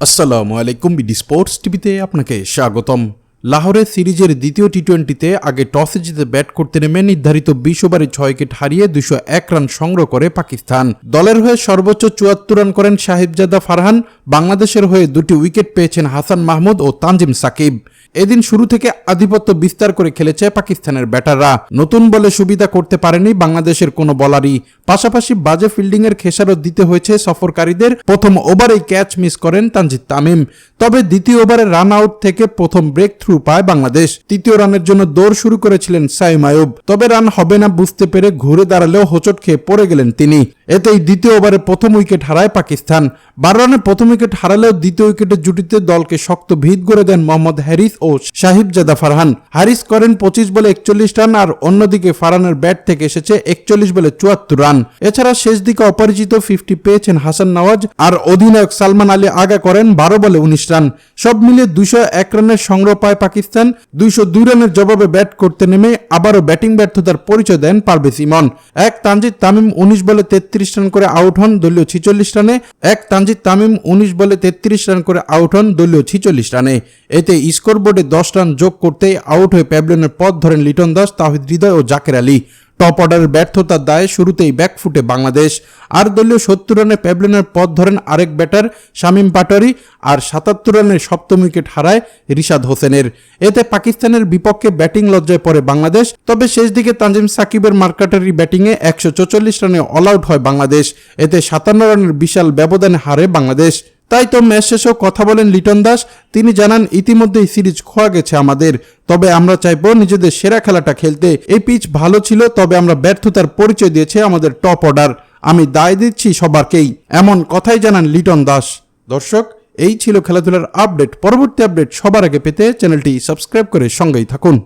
আসসালামু আলাইকুম BD sports টিভিতে আপনাকে স্বাগতম। লাহোরের সিরিজের দ্বিতীয় টি টোয়েন্টিতে আগে টসে জিতে ব্যাট করতে নেমে নির্ধারিত বিশ ওভারে ছয় উইকেট হারিয়ে দুশো এক রান সংগ্রহ করে পাকিস্তান। দলের হয়ে সর্বোচ্চ চুয়াত্তর রান করেন সাহেবজাদা ফারহান। বাংলাদেশের হয়ে দুটি উইকেট পেয়েছেন হাসান মাহমুদ ও তানজিম সাকিব। এদিন শুরু থেকে আধিপত্য বিস্তার করে খেলেছে পাকিস্তানের ব্যাটাররা। নতুন বলে সুবিধা করতে পারেনি বাংলাদেশের কোনো বলারই। পাশাপাশি বাজে ফিল্ডিং এর খেসারত দিতে হয়েছে সফরকারীদের। প্রথম ওভারেই ক্যাচ মিস করেন তানজিদ তামিম। তবে দ্বিতীয় ওভারে রান আউট থেকে প্রথম ব্রেক থ্রু পায় বাংলাদেশ। তৃতীয় রানের জন্য দৌড় শুরু করেছিলেন সাইম আয়ুব। তবে রান হবে না বুঝতে পেরে ঘুরে দাঁড়ালেও হোঁচট খেয়ে পড়ে গেলেন তিনি। এতেই দ্বিতীয় ওভারে প্রথম উইকেট হারায় পাকিস্তান। বারো রানে প্রথম উইকেট হারালেও দ্বিতীয় উইকেটের জুটিতে দলকে শক্ত ভিত গড়ে দেন মোহাম্মদ হ্যারিস ও সাহিবজাদা ফারহান। হ্যারিস করেন পঁচিশ বলে একচল্লিশ রান আর অন্যদিকে ফারহানের ব্যাট থেকে এসেছে একচল্লিশ বলে চুয়াত্তর রান। এছাড়া শেষ দিকে অপরিচিত ফিফটি পেয়েছেন হাসান নওয়াজ আর অধিনায়ক সালমান আলী আগা করেন বারো বলে উনিশ রান। সব মিলিয়ে দুইশো এক রানের সংগ্রহ পায় পাকিস্তান। দুইশো দুই রানের জবাবে ব্যাট করতে নেমে আবারও ব্যাটিং ব্যর্থতার পরিচয় দেন পারভেজ ইমন। এক তানজিদ তামিম উনিশ বলে তেত্রিশ রান করে আউট হন দলীয় ছিচল্লিশ রানে। এক তানজিদ তামিম উনিশ বলে তেত্রিশ রান করে আউট হন দলীয় ছিচল্লিশ রানে। এতে স্কোরবোর্ডে দশ রান যোগ করতে আউট হয়ে প্যাভিলিয়নের পথ ধরেন লিটন দাস, তাহিদ হৃদয় ও জাকের আলী। টপ অর্ডারের ব্যর্থতার দায়ে শুরুতেই ব্যাকফুটে বাংলাদেশ। আর দলীয় সত্তর রানে প্যাভিলিয়নের পথ ধরেন আরেক ব্যাটার শামীম পাটারি আর সাতাত্তর রানের সপ্তম উইকেট হারায় রিশাদ হোসেনের। এতে পাকিস্তানের বিপক্ষে ব্যাটিং লজ্জায় পড়ে বাংলাদেশ। তবে শেষ দিকে তানজিম সাকিবের মার্কাটারি ব্যাটিংয়ে একশো রানে অল আউট হয় বাংলাদেশ। এতে সাতান্ন রানের বিশাল ব্যবধানে হারে বাংলাদেশ। তাই তো ম্যাচ শেষেও কথা বলেন লিটন দাস। তিনি জানান, ইতিমধ্যেই সিরিজ খোয়া গেছে আমাদের। তবে আমরা চাইব নিজেদের সেরা খেলাটা খেলতে। এই পিচ ভালো ছিল, তবে আমরা ব্যর্থতার পরিচয় দিয়েছে আমাদের টপ অর্ডার। আমি দায় দিচ্ছি সবারকেই। এমন কথাই জানান লিটন দাস। দর্শক, এই ছিল খেলাধুলার আপডেট। পরবর্তী আপডেট সবার আগে পেতে চ্যানেলটি সাবস্ক্রাইব করে সঙ্গেই থাকুন।